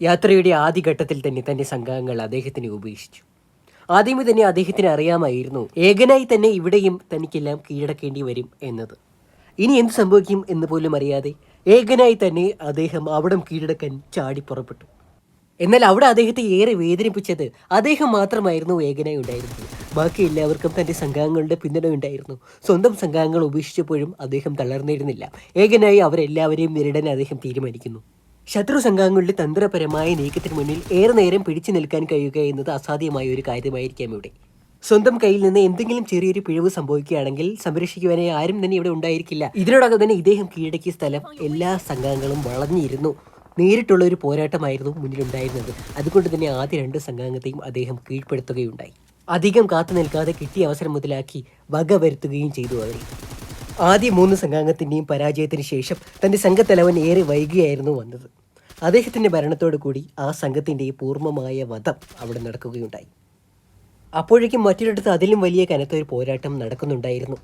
യാത്രയുടെ ആദ്യഘട്ടത്തിൽ തന്നെ തന്റെ സംഘാംഗങ്ങൾ അദ്ദേഹത്തിനെ ഉപേക്ഷിച്ചു. ആദ്യമേ തന്നെ അദ്ദേഹത്തിന് അറിയാമായിരുന്നു ഏകനായി തന്നെ ഇവിടെയും തനിക്കെല്ലാം കീഴടക്കേണ്ടി വരും എന്നത്. ഇനി എന്ത് സംഭവിക്കും എന്ന് പോലും അറിയാതെ ഏകനായി തന്നെ അദ്ദേഹം അവിടം കീഴടക്കാൻ ചാടി പുറപ്പെട്ടു. എന്നാൽ അവിടെ അദ്ദേഹത്തെ ഏറെ വേദനിപ്പിച്ചത് അദ്ദേഹം മാത്രമായിരുന്നു ഏകനായി ഉണ്ടായിരുന്നത്. ബാക്കി എല്ലാവർക്കും തന്റെ സംഘാംഗങ്ങളുടെ പിന്തുണ ഉണ്ടായിരുന്നു. സ്വന്തം സംഘാംഗങ്ങൾ ഉപേക്ഷിച്ചപ്പോഴും അദ്ദേഹം തളർന്നിരുന്നില്ല. ഏകനായി അവരെല്ലാവരെയും നേരിടാൻ അദ്ദേഹം തീരുമാനിക്കുന്നു. ശത്രു സംഘാംഗങ്ങളുടെ തന്ത്രപരമായ നീക്കത്തിന് മുന്നിൽ ഏറെ നേരം പിടിച്ചു നിൽക്കാൻ കഴിയുക എന്നത് അസാധ്യമായ ഒരു കാര്യമായിരിക്കാം ഇവിടെ. സ്വന്തം കയ്യിൽ നിന്ന് എന്തെങ്കിലും ചെറിയൊരു പിഴവ് സംഭവിക്കുകയാണെങ്കിൽ സംരക്ഷിക്കുവാനായി ആരും തന്നെ ഇവിടെ ഉണ്ടായിരിക്കില്ല. ഇതിനോടകം തന്നെ ഇദ്ദേഹം കീഴടക്കിയ സ്ഥലം എല്ലാ സംഘാംഗങ്ങളും വളഞ്ഞിരുന്നു നേരിട്ടുള്ള ഒരു പോരാട്ടമായിരുന്നു മുന്നിലുണ്ടായിരുന്നത്. അതുകൊണ്ട് തന്നെ ആദ്യ രണ്ട് സംഘാംഗത്തെയും അദ്ദേഹം കീഴ്പ്പെടുത്തുകയുണ്ടായി. അധികം കാത്തു നിൽക്കാതെ കിട്ടിയ അവസരം മുതലാക്കി വക വരുത്തുകയും ചെയ്തു അവരെ. ആദ്യ മൂന്ന് സംഘാംഗത്തിന്റെയും പരാജയത്തിന് ശേഷം തന്റെ സംഘത്തലവൻ ഏറെ വൈകിയായിരുന്നു വന്നത്. അദ്ദേഹത്തിന്റെ ഭരണത്തോടു കൂടി ആ സംഘത്തിന്റെ പൂർണമായ വധം അവിടെ നടക്കുകയുണ്ടായി. അപ്പോഴേക്കും മറ്റൊരിടത്ത് അതിലും വലിയ കനത്തൊരു പോരാട്ടം നടക്കുന്നുണ്ടായിരുന്നു.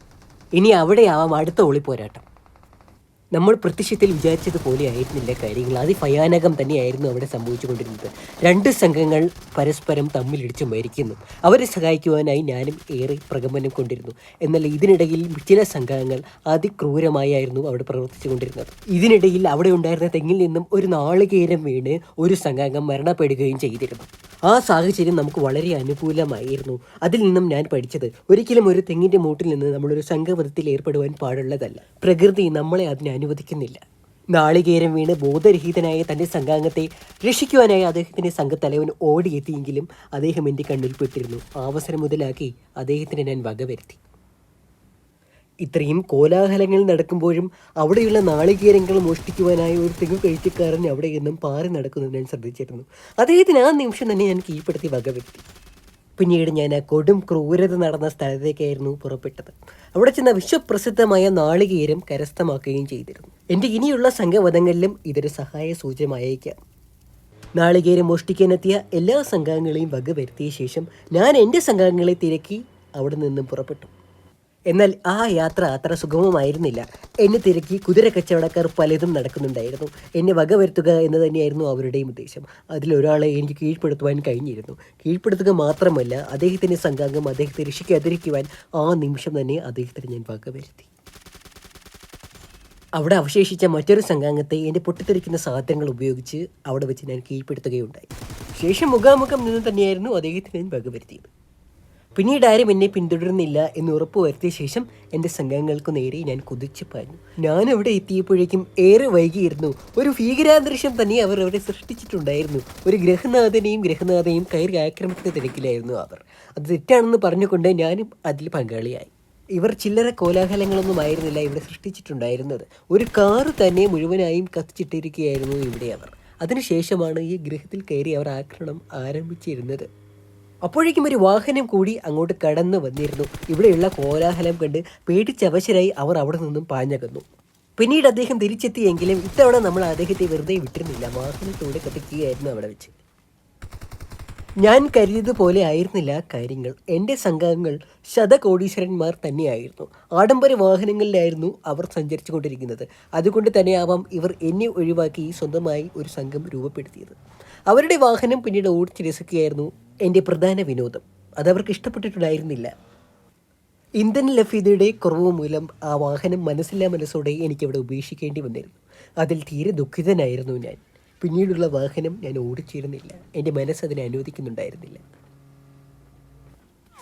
ഇനി അവിടെയാവാം അടുത്ത ഒളിപ്പോരാട്ടം. നമ്മൾ പ്രത്യക്ഷത്തിൽ വിചാരിച്ചതുപോലെ ആയിരുന്നില്ല കാര്യങ്ങൾ. അതിഭയാനകം തന്നെയായിരുന്നു അവിടെ സംഭവിച്ചുകൊണ്ടിരുന്നത്. രണ്ട് സംഘങ്ങൾ പരസ്പരം തമ്മിലിടിച്ചു മരിക്കുന്നു. അവരെ സഹായിക്കുവാനായി ഞാനും ഏറെ പ്രകമ്പനം കൊണ്ടിരുന്നു. എന്നാൽ ഇതിനിടയിൽ ചില സംഘങ്ങൾ അതിക്രൂരമായായിരുന്നു അവിടെ പ്രവർത്തിച്ചു കൊണ്ടിരുന്നത് ഇതിനിടയിൽ അവിടെ ഉണ്ടായിരുന്ന തെങ്ങിൽ നിന്നും ഒരു നാളികേരം വീണ് ഒരു സംഘാംഗം മരണപ്പെടുകയും ചെയ്തിരുന്നു. ആ സാഹചര്യം നമുക്ക് വളരെ അനുകൂലമായിരുന്നു. അതിൽ നിന്നും ഞാൻ പഠിച്ചത് ഒരിക്കലും ഒരു തെങ്ങിന്റെ മൂട്ടിൽ നിന്ന് നമ്മളൊരു സംഘവധത്തിൽ ഏർപ്പെടുവാൻ പാടുള്ളതല്ല. പ്രകൃതി നമ്മളെ അതിന് അനുവദിക്കുന്നില്ല. നാളികേരം വീണ് ബോധരഹിതനായ തന്റെ സംഘാംഗത്തെ രക്ഷിക്കുവാനായി അദ്ദേഹത്തിന്റെ സംഘത്തലവൻ ഓടിയെത്തിയെങ്കിലും അദ്ദേഹം എന്റെ കണ്ണിൽപ്പെട്ടിരുന്നു അവസരം മുതലാക്കി അദ്ദേഹത്തിന് ഞാൻ വകവരുത്തി ഇത്രയും കോലാഹലങ്ങൾ നടക്കുമ്പോഴും അവിടെയുള്ള നാളികേരങ്ങൾ മോഷ്ടിക്കുവാനായി ഒരു തെങ്ങു കഴിച്ചക്കാരൻ അവിടെ നിന്നും പാറി നടക്കുന്നത് ഞാൻ ശ്രദ്ധിച്ചിരുന്നു. അദ്ദേഹത്തിന് ആ നിമിഷം തന്നെ ഞാൻ കീഴ്പ്പെടുത്തി വകവരുത്തി പിന്നീട് ഞാൻ കൊടും ക്രൂരത നടന്ന സ്ഥലത്തേക്കായിരുന്നു പുറപ്പെട്ടത്. അവിടെ ചെന്ന വിശ്വപ്രസിദ്ധമായ നാളികേരം കരസ്ഥമാക്കുകയും ചെയ്തിരുന്നു. എന്റെ ഇനിയുള്ള സംഘവധങ്ങളിലും ഇതൊരു സഹായ സൂചനമായേക്കാം. നാളികേരം മോഷ്ടിക്കാനെത്തിയ എല്ലാ സംഘാംഗങ്ങളെയും വകവരുത്തിയ ശേഷം ഞാൻ എന്റെ സംഘാംഗങ്ങളെ തിരക്കി അവിടെ നിന്നും പുറപ്പെട്ടു. എന്നാൽ ആ യാത്ര അത്ര സുഗമമായിരുന്നില്ല. എന്നെ തിരക്കി കുതിര കച്ചവടക്കാർ പലതും നടക്കുന്നുണ്ടായിരുന്നു. എന്നെ വകവരുത്തുക എന്ന് തന്നെയായിരുന്നു അവരുടെയും ഉദ്ദേശം. അതിലൊരാളെ എനിക്ക് കീഴ്പ്പെടുത്തുവാൻ കഴിഞ്ഞിരുന്നു. കീഴ്പ്പെടുത്തുക മാത്രമല്ല അദ്ദേഹത്തിന്റെ സംഘാംഗം അദ്ദേഹത്തെ രക്ഷിക്കാതിരിക്കുവാൻ ആ നിമിഷം തന്നെ അദ്ദേഹത്തിന് ഞാൻ വകവരുത്തി അവിടെ അവശേഷിച്ച മറ്റൊരു സംഘാംഗത്തെ എന്റെ പൊട്ടിത്തെറിക്കുന്ന സാധനങ്ങൾ ഉപയോഗിച്ച് അവിടെ വെച്ച് ഞാൻ കീഴ്പ്പെടുത്തുകയുണ്ടായി. ശേഷം മുഖാമുഖം നിന്ന് തന്നെയായിരുന്നു അദ്ദേഹത്തിന് ഞാൻ വകവരുത്തിയത് പിന്നീട് ആരും എന്നെ പിന്തുടരുന്നില്ല എന്ന് ഉറപ്പുവരുത്തിയ ശേഷം എന്റെ സംഘങ്ങൾക്ക് നേരെ ഞാൻ കുതിച്ചു പാഞ്ഞു. ഞാൻ അവിടെ എത്തിയപ്പോഴേക്കും ഏറെ വൈകിയിരുന്നു. ഒരു ഭീകരാന്തരീക്ഷം തന്നെ അവർ അവിടെ സൃഷ്ടിച്ചിട്ടുണ്ടായിരുന്നു. ഒരു ഗ്രഹനാഥനെയും ഗ്രഹനാഥയും കയറി ആക്രമിക്കുന്ന തിരക്കിലായിരുന്നു അവർ. അത് തെറ്റാണെന്ന് പറഞ്ഞുകൊണ്ട് ഞാനും അതിൽ പങ്കാളിയായി. ഇവർ ചില്ലറ കോലാഹലങ്ങളൊന്നും ആയിരുന്നില്ല ഇവിടെ സൃഷ്ടിച്ചിട്ടുണ്ടായിരുന്നത്. ഒരു കാറ് തന്നെ മുഴുവനായും കത്തിച്ചിട്ടിരിക്കുകയായിരുന്നു ഇവിടെ അവർ. അതിനുശേഷമാണ് ഈ ഗ്രഹത്തിൽ കയറി അവർ ആക്രമണം ആരംഭിച്ചിരുന്നത്. അപ്പോഴേക്കും ഒരു വാഹനം കൂടി അങ്ങോട്ട് കടന്നു വന്നിരുന്നു. ഇവിടെയുള്ള കോലാഹലം കണ്ട് പേടിച്ചവശരായി അവർ അവിടെ നിന്നും പാഞ്ഞകന്നു. പിന്നീട് അദ്ദേഹം തിരിച്ചെത്തിയെങ്കിലും ഇത്തവണ നമ്മൾ അദ്ദേഹത്തെ വെറുതെ വിട്ടിരുന്നില്ല. വാഹനത്തോടെ കത്തിക്കുകയായിരുന്നു അവിടെ വെച്ച്. ഞാൻ കരുതിയതുപോലെ ആയിരുന്നില്ല കാര്യങ്ങൾ. എന്റെ സംഘങ്ങൾ ശതകോടീശ്വരന്മാർ തന്നെയായിരുന്നു. ആഡംബര വാഹനങ്ങളിലായിരുന്നു അവർ സഞ്ചരിച്ചു കൊണ്ടിരിക്കുന്നത് അതുകൊണ്ട് തന്നെയാവാം ഇവർ എന്നെ ഒഴിവാക്കി സ്വന്തമായി ഒരു സംഘം രൂപപ്പെടുത്തിയത്. അവരുടെ വാഹനം പിന്നീട് ഓടിച്ച് രസിക്കുകയായിരുന്നു എന്റെ പ്രധാന വിനോദം. അതവർക്ക് ഇഷ്ടപ്പെട്ടിട്ടുണ്ടായിരുന്നില്ല. ഇന്ധന ലഭ്യതയുടെ കുറവ് മൂലം ആ വാഹനം മനസ്സില്ലാ മനസ്സോടെ എനിക്കവിടെ ഉപേക്ഷിക്കേണ്ടി വന്നിരുന്നു. അതിൽ തീരെ ദുഃഖിതനായിരുന്നു ഞാൻ. പിന്നീടുള്ള വാഹനം ഞാൻ ഓടിച്ചിരുന്നില്ല. എന്റെ മനസ്സ് അതിനെ അനുവദിക്കുന്നുണ്ടായിരുന്നില്ല.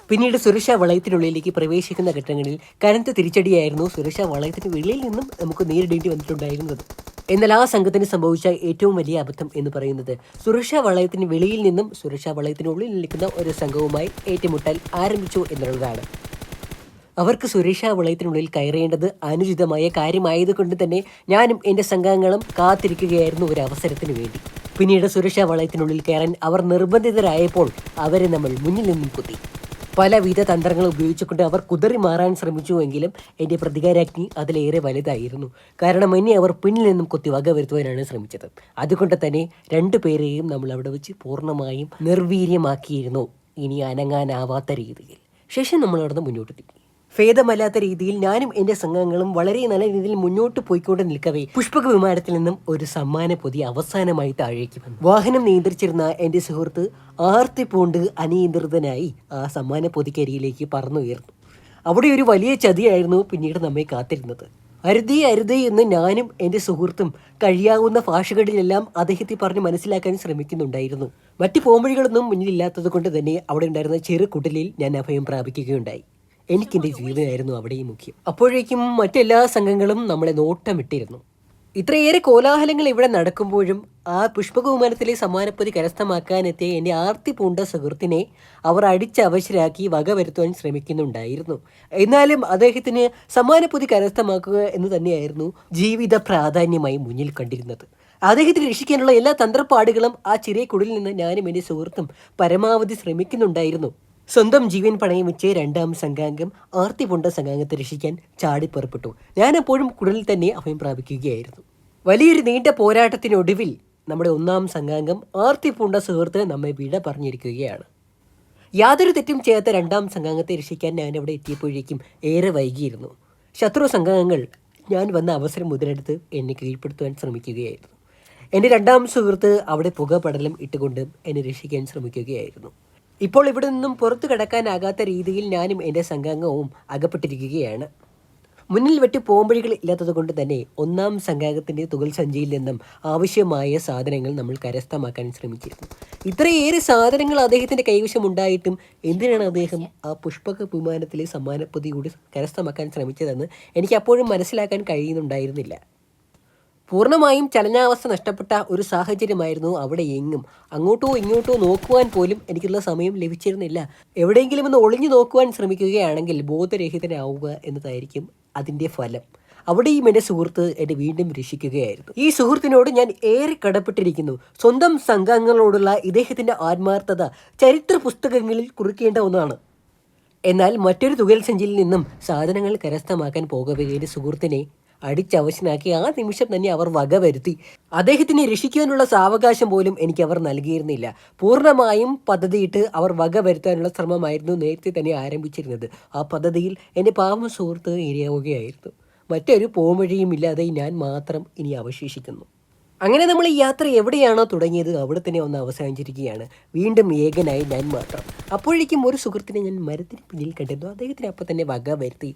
പിന്നീട് സുരക്ഷാ വളയത്തിനുള്ളിലേക്ക് പ്രവേശിക്കുന്ന ഘട്ടങ്ങളിൽ കനത്ത തിരിച്ചടിയായിരുന്നു സുരക്ഷാ വളയത്തിന് വെളിയിൽ നിന്നും നമുക്ക് നേരിടേണ്ടി വന്നിട്ടുണ്ടായിരുന്നത്. എന്നാൽ ആ സംഘത്തിന് സംഭവിച്ച ഏറ്റവും വലിയ അബദ്ധം എന്ന് പറയുന്നത് സുരക്ഷാ വളയത്തിന് വെളിയിൽ നിന്നും സുരക്ഷാ വളയത്തിനുള്ളിൽ നിൽക്കുന്ന ഒരു സംഘവുമായി ഏറ്റുമുട്ടൽ ആരംഭിച്ചു എന്നുള്ളതാണ്. അവർക്ക് സുരക്ഷാ വളയത്തിനുള്ളിൽ കയറേണ്ടത് അനുചിതമായ കാര്യമായതുകൊണ്ട് തന്നെ ഞാനും എന്റെ സംഘങ്ങളും കാത്തിരിക്കുകയായിരുന്നു ഒരു അവസരത്തിന് വേണ്ടി. പിന്നീട് സുരക്ഷാ വളയത്തിനുള്ളിൽ കയറാൻ അവർ നിർബന്ധിതരായപ്പോൾ അവരെ നമ്മൾ മുന്നിൽ നിന്നും കുത്തി. പലവിധ തന്ത്രങ്ങൾ ഉപയോഗിച്ചുകൊണ്ട് അവർ കുതിറി മാറാൻ ശ്രമിച്ചുവെങ്കിലും എന്റെ പ്രതികാരാജ്ഞി അതിലേറെ വലുതായിരുന്നു. കാരണം എന്നെ അവർ പിന്നിൽ നിന്നും കുത്തി വക വരുത്തുവാനാണ് ശ്രമിച്ചത്. അതുകൊണ്ട് തന്നെ രണ്ടു പേരെയും നമ്മൾ അവിടെ വെച്ച് പൂർണമായും നിർവീര്യമാക്കിയിരുന്നു ഇനി അനങ്ങാനാവാത്ത രീതിയിൽ. ശേഷം നമ്മൾ അവിടുന്ന് മുന്നോട്ട് തിരിഞ്ഞു. ഭേദമല്ലാത്ത രീതിയിൽ ഞാനും എന്റെ സംഘങ്ങളും വളരെ നല്ല രീതിയിൽ മുന്നോട്ട് പോയിക്കൊണ്ട് നിൽക്കവേ. പുഷ്പക വിമാനത്തിൽ നിന്നും ഒരു സമ്മാന പൊതി അവസാനമായി താഴേക്ക് വന്നു. വാഹനം നിയന്ത്രിച്ചിരുന്ന എന്റെ സുഹൃത്ത് ആർത്തി പൂണ്ട് അനിയന്ത്രിതനായി ആ സമ്മാന പൊതിക്കരിയിലേക്ക് പറന്നുയർന്നു. അവിടെ ഒരു വലിയ ചതിയായിരുന്നു പിന്നീട് നമ്മെ കാത്തിരുന്നത്. അരുതേ അരുതേ എന്ന് ഞാനും എന്റെ സുഹൃത്തും കഴിയാവുന്ന ഭാഷകളിലെല്ലാം അദ്ദേഹത്തെ പറഞ്ഞ് മനസ്സിലാക്കാൻ ശ്രമിക്കുന്നുണ്ടായിരുന്നു. മറ്റ് പോംവഴികളൊന്നും മുന്നിലില്ലാത്തത് കൊണ്ട് തന്നെ അവിടെ ഉണ്ടായിരുന്ന ചെറു കുടലിൽ ഞാൻ അഭയം പ്രാപിക്കുകയുണ്ടായി. എനിക്കെന്റെ ജീവനായിരുന്നു അവിടെയും മുഖ്യം. അപ്പോഴേക്കും മറ്റെല്ലാ സംഘങ്ങളും നമ്മളെ നോട്ടമിട്ടിരുന്നു. ഇത്രയേറെ കോലാഹലങ്ങൾ ഇവിടെ നടക്കുമ്പോഴും ആ പുഷ്പകുമാരത്തിലെ സമ്മാനപ്പൊതി കരസ്ഥമാക്കാനെത്തിയ എന്റെ ആർത്തി പൂണ്ട സുഹൃത്തിനെ അവർ അടിച്ചവശരാക്കി വക വരുത്തുവാൻ ശ്രമിക്കുന്നുണ്ടായിരുന്നു. എന്നാലും അദ്ദേഹത്തിന് സമ്മാനപ്പൊതി കരസ്ഥമാക്കുക എന്ന് തന്നെയായിരുന്നു ജീവിത പ്രാധാന്യമായി മുന്നിൽ കണ്ടിരുന്നത്. അദ്ദേഹത്തിന് രക്ഷിക്കാനുള്ള എല്ലാ തന്ത്രപ്പാടുകളും ആ ചെറിയ കുടിൽ നിന്ന് ഞാനും എന്റെ സുഹൃത്തും പരമാവധി ശ്രമിക്കുന്നുണ്ടായിരുന്നു. സ്വന്തം ജീവൻ പണയം വെച്ച് രണ്ടാം സംഘാംഗം ആർത്തി പൊണ്ട സംഘാംഗത്തെ രക്ഷിക്കാൻ ചാടി പുറപ്പെട്ടു. ഞാനെപ്പോഴും കുടലിൽ തന്നെ അഭയം പ്രാപിക്കുകയായിരുന്നു. വലിയൊരു നീണ്ട പോരാട്ടത്തിനൊടുവിൽ നമ്മുടെ ഒന്നാം സംഘാംഗം ആർത്തി പൂണ്ട സുഹൃത്ത് നമ്മെ വിട പറഞ്ഞിരിക്കുകയാണ്. യാതൊരു തെറ്റും ചെയ്യാത്ത രണ്ടാം സംഘാംഗത്തെ രക്ഷിക്കാൻ ഞാൻ അവിടെ എത്തിയപ്പോഴേക്കും ഏറെ വൈകിയിരുന്നു. ശത്രു സംഘാംഗങ്ങൾ ഞാൻ വന്ന അവസരം മുതലെടുത്ത് എന്നെ കീഴ്പ്പെടുത്തുവാൻ ശ്രമിക്കുകയായിരുന്നു. എന്റെ രണ്ടാം സുഹൃത്ത് അവിടെ പുകപടലം ഇട്ടുകൊണ്ട് എന്നെ രക്ഷിക്കാൻ ശ്രമിക്കുകയായിരുന്നു. ഇപ്പോൾ ഇവിടെ നിന്നും പുറത്തു കടക്കാനാകാത്ത രീതിയിൽ ഞാനും എന്റെ സംഘാംഗവും അകപ്പെട്ടിരിക്കുകയാണ്. മുന്നിൽ വെട്ടി പോംവഴികൾ ഇല്ലാത്തത് കൊണ്ട് തന്നെ ഒന്നാം സംഘാംഗത്തിന്റെ തുകൽ സഞ്ചിയിൽ നിന്നും ആവശ്യമായ സാധനങ്ങൾ നമ്മൾ കരസ്ഥമാക്കാൻ ശ്രമിച്ചിരുന്നു. ഇത്രയേറെ സാധനങ്ങൾ അദ്ദേഹത്തിന്റെ കൈവശം ഉണ്ടായിട്ടും എന്തിനാണ് അദ്ദേഹം ആ പുഷ്പക വിമാനത്തിലെ സമ്മാനപ്പൊതി കൂടി കരസ്ഥമാക്കാൻ ശ്രമിച്ചതെന്ന് എനിക്ക് അപ്പോഴും മനസ്സിലാക്കാൻ കഴിയുന്നുണ്ടായിരുന്നില്ല. പൂർണമായും ചലനാവസ്ഥ നഷ്ടപ്പെട്ട ഒരു സാഹചര്യമായിരുന്നു അവിടെ എങ്ങും. അങ്ങോട്ടോ ഇങ്ങോട്ടോ നോക്കുവാൻ പോലും എനിക്കുള്ള സമയം ലഭിച്ചിരുന്നില്ല. എവിടെയെങ്കിലും ഒന്ന് ഒളിഞ്ഞു നോക്കുവാൻ ശ്രമിക്കുകയാണെങ്കിൽ ബോധരഹിതനാവുക എന്നതായിരിക്കും അതിന്റെ ഫലം. അവിടെയും എന്റെ സുഹൃത്ത് എന്നെ വീണ്ടും രക്ഷിക്കുകയായിരുന്നു. ഈ സുഹൃത്തിനോട് ഞാൻ ഏറെ കടപ്പെട്ടിരിക്കുന്നു. സ്വന്തം സംഘങ്ങളോടുള്ള ഇദ്ദേഹത്തിന്റെ ആത്മാർത്ഥത ചരിത്ര പുസ്തകങ്ങളിൽ കുറിക്കേണ്ട ഒന്നാണ്. എന്നാൽ മറ്റൊരു തുകൽ സഞ്ചിയിൽ നിന്നും സാധനങ്ങൾ കരസ്ഥമാക്കാൻ പോകവേ എന്റെ സുഹൃത്തിനെ അടിച്ചവശനാക്കി ആ നിമിഷം തന്നെ അവർ വകവരുത്തി അദ്ദേഹത്തിനെ രക്ഷിക്കാനുള്ള സാവകാശം പോലും എനിക്ക് അവർ നൽകിയിരുന്നില്ല. പൂർണമായും പദ്ധതിയിട്ട് അവർ വകവരുത്താനുള്ള ശ്രമമായിരുന്നു നേരത്തെ തന്നെ ആരംഭിച്ചിരുന്നത്. ആ പദ്ധതിയിൽ എന്റെ പാവം സുഹൃത്ത് ഇരയാവുകയായിരുന്നു. മറ്റൊരു പോംവഴിയും ഇല്ലാതെ ഞാൻ മാത്രം ഇനി അവശേഷിക്കുന്നു. അങ്ങനെ നമ്മൾ ഈ യാത്ര എവിടെയാണോ തുടങ്ങിയത് അവിടെ തന്നെ ഒന്ന് അവസാനിച്ചിരിക്കുകയാണ്. വീണ്ടും ഏകനായി ഞാൻ മാത്രം. അപ്പോഴേക്കും ഒരു സുഹൃത്തിനെ ഞാൻ മരത്തിന് പിന്നിൽ കണ്ടിരുന്നു. അദ്ദേഹത്തിന് അപ്പം തന്നെ വക വരുത്തി.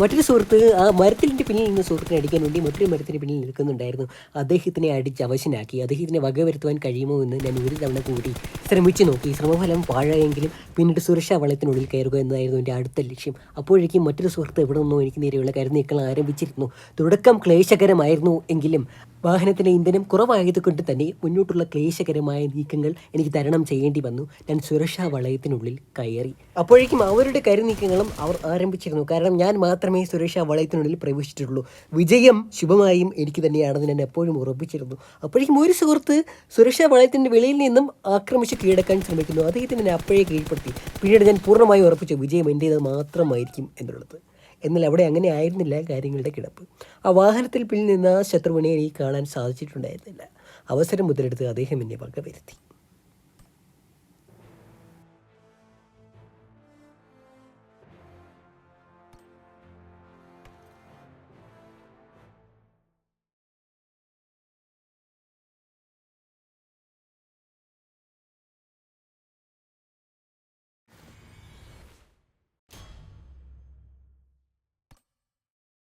മറ്റൊരു സുഹൃത്ത് ആ മരത്തിന്റെ പിന്നിൽ നിന്ന് സുഹൃത്തിനെ അടിക്കാൻ വേണ്ടി മറ്റൊരു മരത്തിന് പിന്നിൽ നിൽക്കുന്നുണ്ടായിരുന്നു. അദ്ദേഹത്തിനെ അടിച്ച് അവശനാക്കി. അദ്ദേഹത്തിനെ വക വരുത്തുവാൻ കഴിയുമോ എന്ന് ഞാൻ ഒരു തവണ കൂടി ശ്രമിച്ചു നോക്കി. ശ്രമഫലം പാഴായെങ്കിലും പിന്നീട് സുരക്ഷാ വളയത്തിനുള്ളിൽ കയറുക എന്നതായിരുന്നു എന്റെ അടുത്ത ലക്ഷ്യം. അപ്പോഴേക്കും മറ്റൊരു സുഹൃത്ത് എവിടെ നിന്നോ എനിക്ക് നേരെയുള്ള കരുനീക്കൾ ആരംഭിച്ചിരുന്നു. തുടക്കം ക്ലേശകരമായിരുന്നു എങ്കിലും വാഹനത്തിലെ ഇന്ധനം കുറവായതുകൊണ്ട് തന്നെ മുന്നോട്ടുള്ള ക്ലേശകരമായ നീക്കങ്ങൾ എനിക്ക് തരണം ചെയ്യേണ്ടി വന്നു. ഞാൻ സുരക്ഷാ വളയത്തിനുള്ളിൽ കയറി. അപ്പോഴേക്കും അവരുടെ കരുനീക്കങ്ങളും അവർ ആരംഭിച്ചിരുന്നു. കാരണം ഞാൻ മാത്രമേ സുരക്ഷാ വളയത്തിനുള്ളിൽ പ്രവേശിച്ചിട്ടുള്ളൂ. വിജയം ശുഭമായും എനിക്ക് തന്നെയാണെന്ന് ഞാൻ എപ്പോഴും ഉറപ്പിച്ചിരുന്നു. അപ്പോഴേക്കും ഒരു സുഹൃത്ത് സുരക്ഷാ വളയത്തിന്റെ വെളിയിൽ നിന്നും ആക്രമിച്ച് കീഴടക്കാൻ ശ്രമിക്കുന്നു. അദ്ദേഹത്തിന് ഞാൻ അപ്പോഴേ കീഴ്പ്പെടുത്തി. പിന്നീട് ഞാൻ പൂർണമായും ഉറപ്പിച്ചു വിജയം എന്റേത് മാത്രമായിരിക്കും എന്നുള്ളത്. എന്നാൽ അവിടെ അങ്ങനെ ആയിരുന്നില്ല കാര്യങ്ങളുടെ കിടപ്പ്. ആ വാഹനത്തിൽ പിന്നിൽ നിന്ന് ശത്രുവിനെ എനിക്ക് കാണാൻ സാധിച്ചിട്ടുണ്ടായിരുന്നില്ല. അവസരം മുതലെടുത്ത് അദ്ദേഹം എന്നെ വകവരുത്തി.